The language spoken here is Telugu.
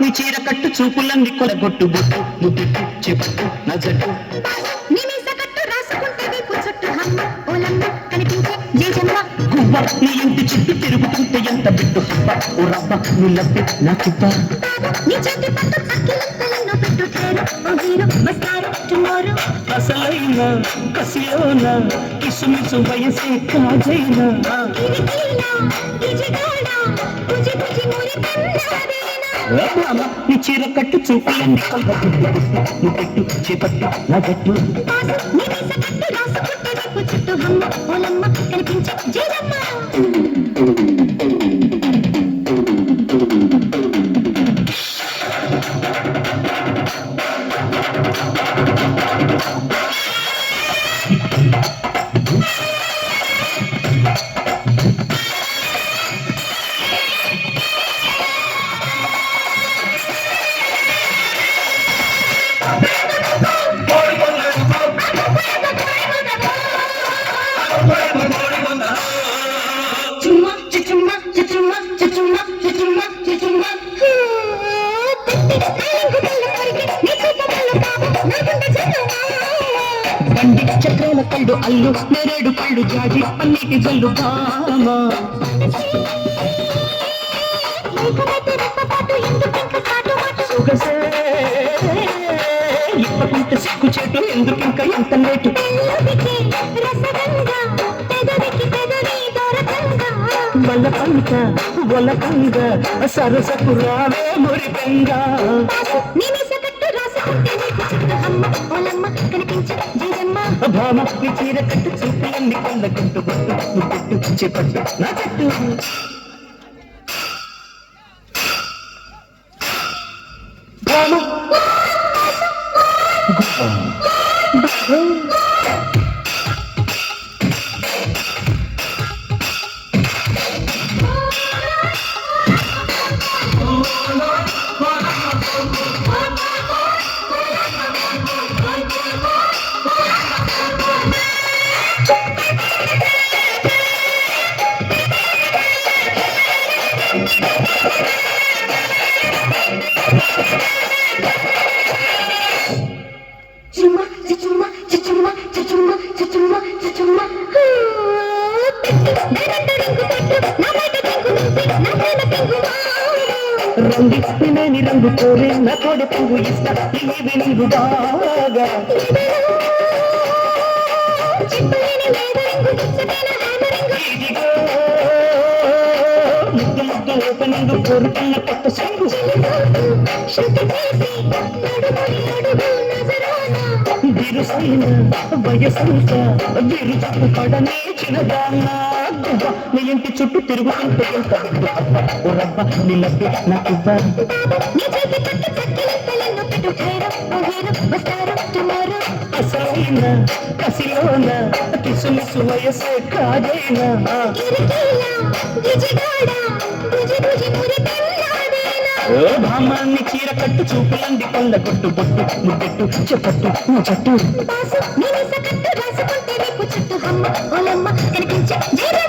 నీ చీర కట్టు చూపులన్నీ కొలగొట్టు బొట్టు ముద్దు చెప్పు నా నీ ఇంటి చుట్టూ తిరుగుతుంటే ఎంత బిడ్డు రవ్వ నీ లబ్బి నా చుట్టూ. అసలైన కసిలోన కిసుమిసు వయసే కాజైనా. నీ చీర కట్టు నువ్వు పెట్టు చేపట్టు నా జట్టు. పాసు నిమిష బండి చక్రాల కళ్ళు అల్లు నేరేడు కళ్ళు జాజి అన్నిటి జల్లు బామా. సొగసే ఇప్పకుంటే సిగ్గు చెట్టు ఎందుకు ఇంకా ఎంత లేటు వల్ల పంట వల్ల పంగ సరసకు రావే మురి పెంగ నీ చీర కట్టు చూపులన్నీ కొల్ల కట్టు బొట్టు ముట్టు చేపట్టు నా చెట్టు భామ చుమ్మా చుచుమ్మా చుచుమ్మా చుచుమ్మా చుచుమ్మా చుచుమ్మా రండి తినేని రంగు కోరి నా కోడి పువ్వు ఇస్తా ఇవి నీవు ఓపెనింగ్ కోరుకున్న కొత్త సంగు బిరుసైన వయసంత బిరుచు పడనే చిన్నదాన్న నీ ఇంటి చుట్టూ తిరుగుతుంటే రబ్బ నీ లబ్బి నాకివ్వ అసలైన కసిలోన కిసుమిసు వయసే కాదైనా? ఓ భామాన్ని చీర కట్టు చూపులంది కొల్ల కొట్టు బొట్టు ముద్దెట్టు చెప్పట్టు నువ్వు చెట్టు కనిపించే